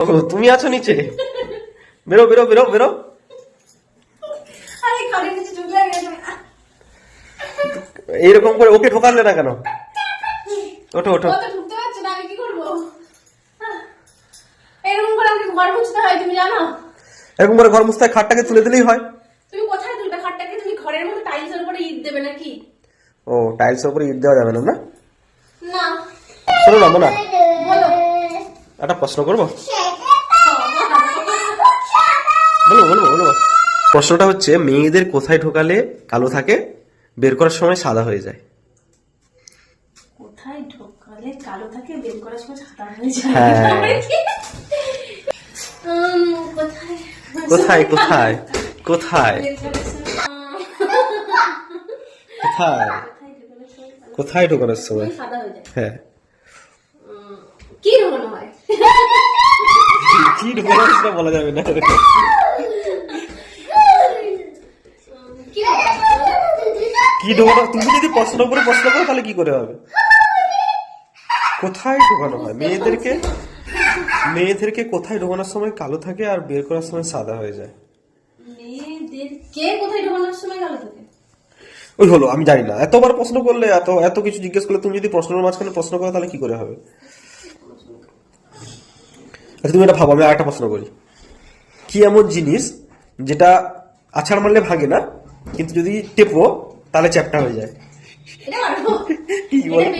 ও, তুমি আছো নিচে? বেরো বেরো বেরো বেরো। এইরকম করে ওকে ঢোকালে না কেন? ওঠো ওঠো। ও এরকম করে ঘর মুছতে খাটটাকে তুলে দিলেই হয়। তুমি কোথায় তুলবে খাটটাকে? তুমি ঘরের মধ্যে টাইলসের উপরে ইট দেবে নাকি? ও টাইলস উপরে ইট দেওয়া যাবে না না? শোনো না একটা প্রশ্ন করব? বলো বলব বলব। প্রশ্নটা হচ্ছে মেয়েদের কোথায় ঢোকালে কালো থাকে? বের করার সময় সাদা হয়ে যায়। কোথায় ঢোকালে কালো থাকে বের করার সময় সাদা হয়ে যায়। কোথায়? কোথায় কোথায়? কোথায়? কোথায়? ঢোকানোর সময় হয়ে হ্যাঁ। কি ঢোকানো হয়? কি ঢোকানো সেটা বলা যাবে না উম, কি ঢোকানো হয়? কি ঢোকানো? তুমি যদি প্রশ্ন করে প্রশ্ন করো তাহলে কি করে হবে? কোথায় ঢোকানো হয়? মেয়েদেরকে মেয়েদেরকে কোথায় ঢোকানোর সময় কালো থাকে আর বের করার সময় সাদা হয়ে যায়? মেয়েদের কোথায় ঢোকানোর সময় কালো থাকে? ওই হলো আমি জানি না। এতবার প্রশ্ন করলে এত এত কিছু জিজ্ঞেস করলে তুমি যদি প্রশ্নের মাঝখানে প্রশ্ন করো তাহলে কি করে হবে? আচ্ছা তুমি এটা ভাবো আমি আরেকটা প্রশ্ন করি। কি এমন জিনিস যেটা আছাড় মারলে ভাঙে না কিন্তু যদি টেপো তাহলে চ্যাপটা হয়ে যায়। কি বলো?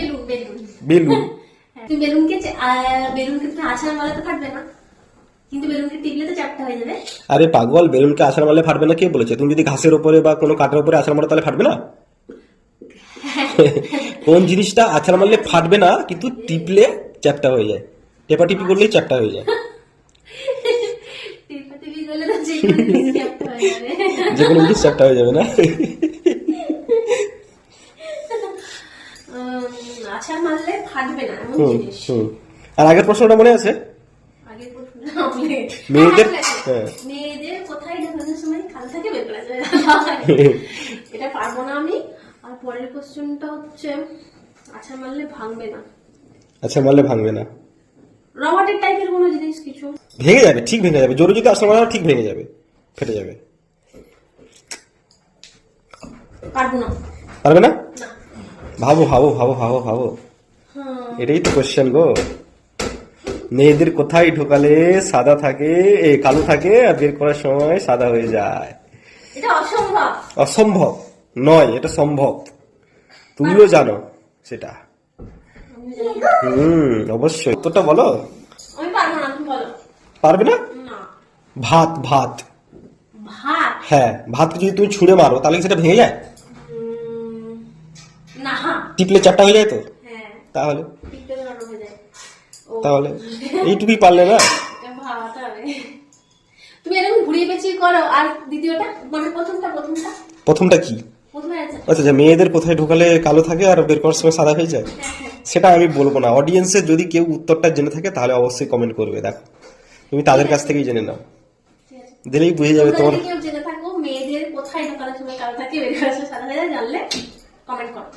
বেলুন হ্যাঁ, তুমি বেলুনকে বেলুনকে তুমি আছাড় মারাতে পারবে না। কিন্তু বেলুনকে টিপলে তো চাপটা হয়ে যাবে। আরে পাগল বেলুনকে আছাড় মারলে ফাটবে না কে বলেছে? তুমি যদি ঘাসের উপরে বা কোনো কাঠের উপরে আছাড় মারো তাহলে ফাটবে না? কোন জিনিসটা আছাড় মারলে ফাটবে না কিন্তু টিপলে চ্যাপটা হয়ে যায়। টেপা টিপি করলেই চ্যাপটা হয়ে যায়। করলে যে কোনো জিনিস চ্যাপটা হয়ে যাবে না। আছাড় মারলে ফাটবে না এমন জিনিস। আর আগের প্রশ্নটা মনে আছে? মেয়েদের- হ্যাঁ। মেয়েদের কোথায় ঢোকানোর সময় কালো থাকে বের করা যায়। এটা পারব না আমি। আর পরের কোশ্চেনটা হচ্ছে আছাড় মারলে ভাঙবে না। আচ্ছা মারলে ভাঙবে না। রবার্টের টাইপের কোনো জিনিস কিছু? ভেঙে যাবে ঠিক ভেঙে যাবে। জোরে যদি আছাড় মারো ঠিক ভেঙে যাবে। ফেটে যাবে। পারব না। পারবে না। ভাবো ভাবো ভাবো ভাবো ভাবো। হ্যাঁ। এটাই তো কোশ্চেন গো। মেয়েদের কোথায় ঢোকালে সাদা থাকে এ কালো থাকে আর বের করার সময় সাদা হয়ে যায়? এটা অসম্ভব। অসম্ভব নয় এটা সম্ভব। তুমিও জানো সেটা। আমি জানি না। হুম অবশ্যই তোটা বলো। পারব না? ভাত ভাত। হ্যাঁ ভাতকে যদি তুমি ছুঁড়ে মারো তাহলে সেটা ভেঙে যায়? টিপলে চারটা হয়ে যায় তো? হ্যাঁ। তাহলে? তাহলে এইটুকুই পারলে না? তুমি এরকম ঘুরিয়ে পেঁচিয়ে করো। আর দ্বিতীয়টা? মানে প্রথমটা প্রথমটা? প্রথমটা কি? আচ্ছা যে মেয়েদের কোথায় ঢোকালে কালো থাকে আর বের করার সময় সাদা হয়ে যায়? হ্যাঁ হ্যাঁ। সেটা আমি বলব না। অডিয়েন্সের যদি কেউ উত্তরটা জেনে থাকে তাহলে অবশ্যই কমেন্ট করবে। দেখো তুমি তাদের কাছ থেকেই জেনে নাও। দিলেই বুঝে যাবে তোমার মেয়েদের কোথায় ঢোকানোর সময় কালো থাকে বের করার সময় সাদা হয়ে যায় জানলে কমেন্ট করো।